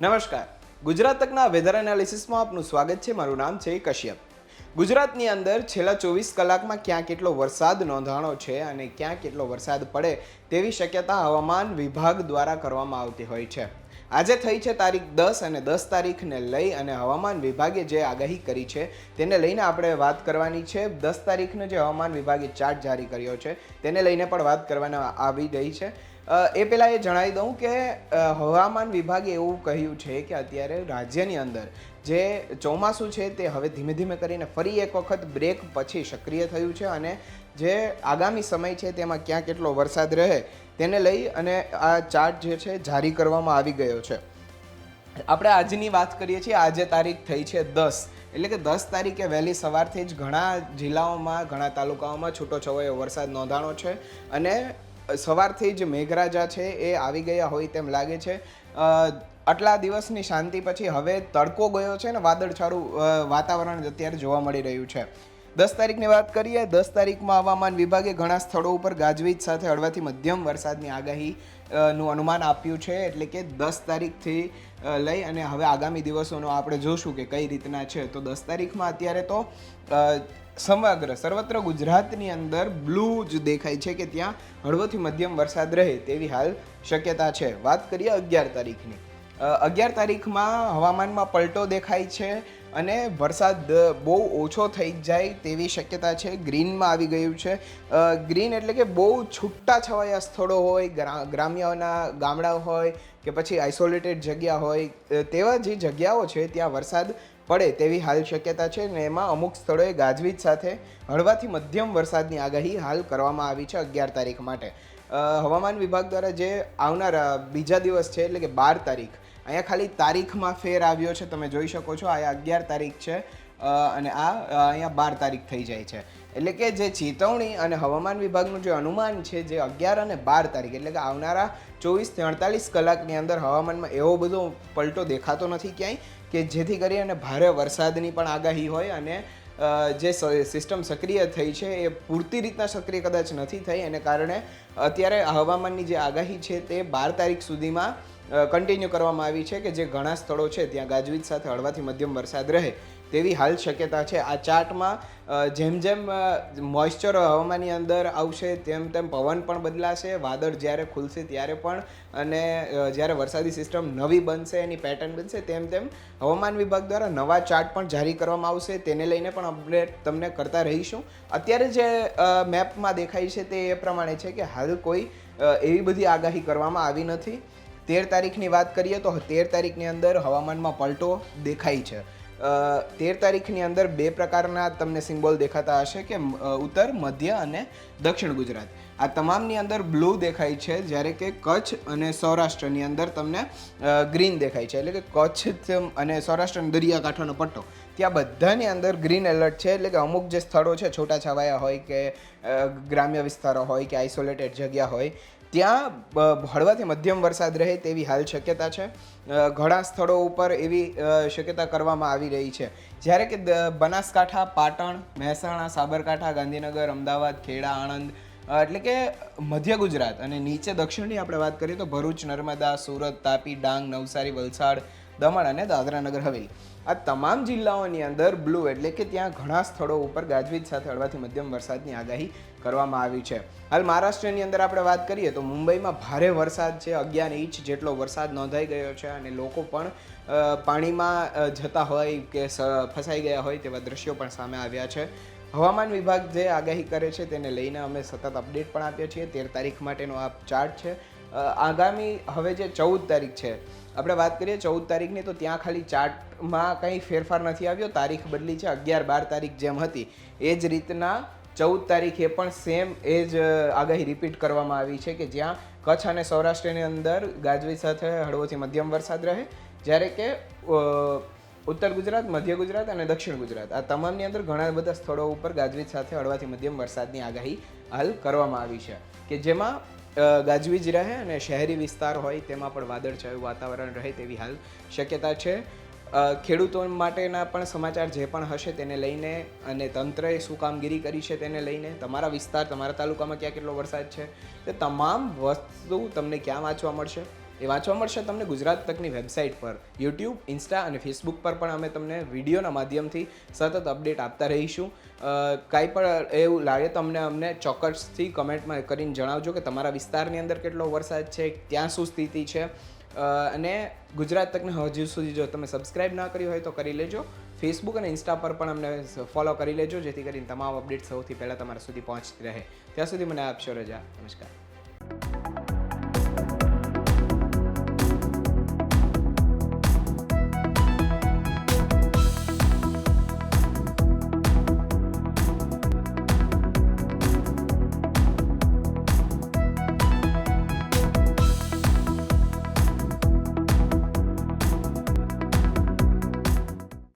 નમસ્કાર. ગુજરાત તકના વેધર એનાલિસિસમાં આપનું સ્વાગત છે. મારું નામ છે કશ્યપ. ગુજરાતની અંદર છેલ્લા ચોવીસ કલાકમાં ક્યાં કેટલો વરસાદ નોંધાણો છે અને ક્યાં કેટલો વરસાદ પડે તેવી શક્યતા હવામાન વિભાગ દ્વારા કરવામાં આવતી હોય છે. આજે થઈ છે તારીખ દસ અને દસ તારીખને લઈ અને હવામાન વિભાગે જે આગાહી કરી છે તેને લઈને આપણે વાત કરવાની છે. દસ તારીખનો જે હવામાન વિભાગે ચાર્ટ જારી કર્યો છે તેને લઈને પણ વાત કરવાના આવી રહી છે. એ પહેલાં એ જણાવી દઉં કે હવામાન વિભાગે એવું કહ્યું છે કે અત્યારે રાજ્યની અંદર જે ચોમાસું છે તે હવે ધીમે ધીમે કરીને ફરી એક વખત બ્રેક પછી સક્રિય થયું છે અને જે આગામી સમય છે તેમાં ક્યાં કેટલો વરસાદ રહે તેને લઈ અને આ ચાર્ટ જે છે જારી કરવામાં આવી ગયો છે. આપણે આજની વાત કરીએ છીએ, આજે તારીખ થઈ છે દસ. એટલે કે દસ તારીખે વહેલી સવારથી જ ઘણા જિલ્લાઓમાં, ઘણા તાલુકાઓમાં છૂટો છવાયો વરસાદ નોંધાણો છે અને સવારથી જ મેઘરાજા છે એ આવી ગયા હોય તેમ લાગે છે. આટલા દિવસની શાંતિ પછી હવે તડકો ગયો છે ને વાદળછાડું વાતાવરણ અત્યારે જોવા મળી રહ્યું છે. દસ તારીખની વાત કરીએ, દસ તારીખમાં હવામાન વિભાગે ઘણા સ્થળો ઉપર ગાજવીજ સાથે હળવાથી મધ્યમ વરસાદની આગાહી નું અનુમાન આપ્યું છે. એટલે કે દસ તારીખથી લઈ અને હવે આગામી દિવસોનો આપણે જોશું કે કઈ રીતના છે. તો દસ તારીખમાં અત્યારે તો સમગ્ર, સર્વત્ર ગુજરાતની અંદર બ્લુ જ દેખાય છે કે ત્યાં હળવોથી મધ્યમ વરસાદ રહે તેવી હાલ શક્યતા છે. વાત કરીએ અગિયાર તારીખની. અગિયાર તારીખમાં હવામાનમાં પલટો દેખાય છે અને વરસાદ બહુ ઓછો થઈ જાય તેવી શક્યતા છે. ગ્રીનમાં આવી ગયું છે. ગ્રીન એટલે કે બહુ છૂટા છવાયા સ્થળો હોય, ગ્રા- ગ્રામ્યના ગામડાઓ હોય કે પછી આઇસોલેટેડ જગ્યા હોય તેવા જે જગ્યાઓ છે ત્યાં વરસાદ પડે તેવી હાલ શક્યતા છે ને એમાં અમુક સ્થળોએ ગાજવીજ સાથે હળવાથી મધ્યમ વરસાદની આગાહી હાલ કરવામાં આવી છે અગિયાર તારીખ માટે. હવામાન વિભાગ દ્વારા જે આવનાર બીજા દિવસ છે એટલે કે બાર તારીખ અહીંયા ખાલી તારીખમાં ફેર આવ્યો છે, તમે જોઈ શકો છો, આ અગિયાર તારીખ છે અને આ અહીંયા બાર તારીખ થઈ જાય છે. એટલે કે જે ચેતવણી અને હવામાન વિભાગનું જે અનુમાન છે, જે અગિયાર અને બાર તારીખ, એટલે કે આવનારા ચોવીસથી અડતાલીસ કલાકની અંદર હવામાનમાં એવો બધો પલટો દેખાતો નથી ક્યાંય, કે જેથી કરી અને ભારે વરસાદની પણ આગાહી હોય અને જે સિસ્ટમ સક્રિય થઈ છે, એ પૂરતી રીતના સક્રિય કદાચ નથી થઈ, એને કારણે અત્યારે હવામાનની જે આગાહી છે, તે બાર તારીખ સુધીમાં કન્ટિન્યુ કરવામાં આવી છે કે જે ઘણા સ્થળો છે, ત્યાં ગાજવીજ સાથે હળવાથી મધ્યમ વરસાદ રહે તેવી હાલ શક્યતા છે. આ ચાર્ટમાં જેમ જેમ મોઇશ્ચર હવામાનની અંદર આવશે, તેમ તેમ પવન પણ બદલાશે, વાદળ જ્યારે ખુલશે ત્યારે પણ, અને જ્યારે વરસાદી સિસ્ટમ નવી બનશે, એની પેટર્ન બનશે, તેમ તેમ હવામાન વિભાગ દ્વારા નવા ચાર્ટ પણ જારી કરવામાં આવશે. તેને લઈને પણ અપડેટ તમને કરતા રહીશું. અત્યારે જે મેપમાં દેખાય છે તે એ પ્રમાણે છે કે હાલ કોઈ એવી બધી આગાહી કરવામાં આવી નથી. તેર તારીખની વાત કરીએ તો તેર તારીખની અંદર હવામાનમાં પલટો દેખાય છે. તેર તારીખની અંદર બે પ્રકારના તમને સિમ્બોલ દેખાતા હશે કે ઉત્તર, મધ્ય અને દક્ષિણ ગુજરાત. આ તમામની અંદર બ્લુ દેખાય છે, જ્યારે કે કચ્છ અને સૌરાષ્ટ્રની અંદર તમને ગ્રીન દેખાય છે. એટલે કે કચ્છ અને સૌરાષ્ટ્રનો દરિયાકાંઠાનો પટ્ટો. ત્યાં બધાની અંદર ગ્રીન એલર્ટ છે, એટલે કે અમુક જે સ્થળો છે, છૂટાછવાયા હોય કે ગ્રામ્ય વિસ્તારો હોય કે, આઇસોલેટેડ જગ્યા હોય ત્યાં હળવાથી મધ્યમ વરસાદ રહે તેવી હાલ શક્યતા છે. ઘણા સ્થળો ઉપર એવી શક્યતા કરવામાં આવી રહી છે. જ્યારે કે બનાસકાંઠા, પાટણ, મહેસાણા, સાબરકાંઠા, ગાંધીનગર, અમદાવાદ, ખેડા, આણંદ એટલે કે મધ્ય ગુજરાત અને નીચે દક્ષિણની આપણે વાત કરીએ તો ભરૂચ, નર્મદા, સુરત, તાપી, ડાંગ, નવસારી, વલસાડ દમણ અને દાદરા નગર હવેલી. આ તમામ જિલ્લાઓની અંદર બ્લુ એટલે કે ત્યાં ઘણા સ્થળો ઉપર ગાજવીજ સાથે હળવાથી મધ્યમ વરસાદની આગાહી કરવામાં આવી છે. હાલ મહારાષ્ટ્રની અંદર આપણે વાત કરીએ તો મુંબઈમાં ભારે વરસાદ છે, અગિયાર ઇંચ જેટલો વરસાદ નોંધાઈ ગયો છે અને લોકો પણ પાણીમાં જતા હોય કે ફસાઈ ગયા હોય તેવા દ્રશ્યો પણ સામે આવ્યા છે. હવામાન વિભાગ જે આગાહી કરે છે તેને લઈને અમે સતત અપડેટ પણ આપીએ છીએ તેર તારીખ માટેનો આ ચાર્ટ છે. આગામી, હવે જે ચૌદ તારીખ છે, આપણે વાત કરીએ ચૌદ તારીખની, તો ત્યાં ખાલી ચાર્ટમાં કંઈ ફેરફાર નથી આવ્યો. તારીખ બદલી છે, અગિયાર બાર તારીખ જેમ હતી. એ જ રીતના ચૌદ તારીખે પણ સેમ એ જ આગાહી રિપીટ કરવામાં આવી છે કે જ્યાં કચ્છ અને સૌરાષ્ટ્રની અંદર ગાજવીજ સાથે, હળવોથી મધ્યમ વરસાદ રહે. જ્યારે કે ઉત્તર ગુજરાત, મધ્ય ગુજરાત અને દક્ષિણ ગુજરાત. આ તમામની અંદર ઘણા બધા સ્થળો ઉપર ગાજવીજ સાથે, હળવાથી મધ્યમ વરસાદની આગાહી હાલ કરવામાં આવી છે. કે જેમાં ગાજવીજ રહે અને શહેરી વિસ્તાર હોય તેમાં પણ વાદળછાયું વાતાવરણ રહે તેવી હાલ શક્યતા છે. ખેડૂતો માટેના પણ સમાચાર જે પણ હશે તેને લઈને અને તંત્રએ શું કામગીરી કરી છે તેને લઈને, તમારા વિસ્તાર, તમારા તાલુકામાં ક્યાં કેટલો વરસાદ છે, તે તમામ વસ્તુ તમને ક્યાં વાંચવા મળશે? એ વાંચવા મળશે તમને ગુજરાત તકની વેબસાઇટ પર, યુટ્યુબ, ઇન્સ્ટા અને ફેસબુક પર પણ અમે તમને વિડીયોના માધ્યમથી સતત અપડેટ આપતા રહીશું. કાંઈ પણ એવું લાગે તમને અમને ચોક્કસથી કમેન્ટમાં કરીને જણાવજો કે તમારા વિસ્તારની અંદર કેટલો વરસાદ છે ત્યાં શું સ્થિતિ છે. અને ગુજરાત તકને હજુ સુધી જો તમે સબસ્ક્રાઇબ ના કર્યું હોય તો કરી લેજો. ફેસબુક અને ઇન્સ્ટા પર પણ અમને ફોલો કરી લેજો, જેથી કરીને તમામ અપડેટ સૌથી પહેલાં તમારા સુધી પહોંચતી રહે. ત્યાં સુધી મને આપશો રજા. નમસ્કાર.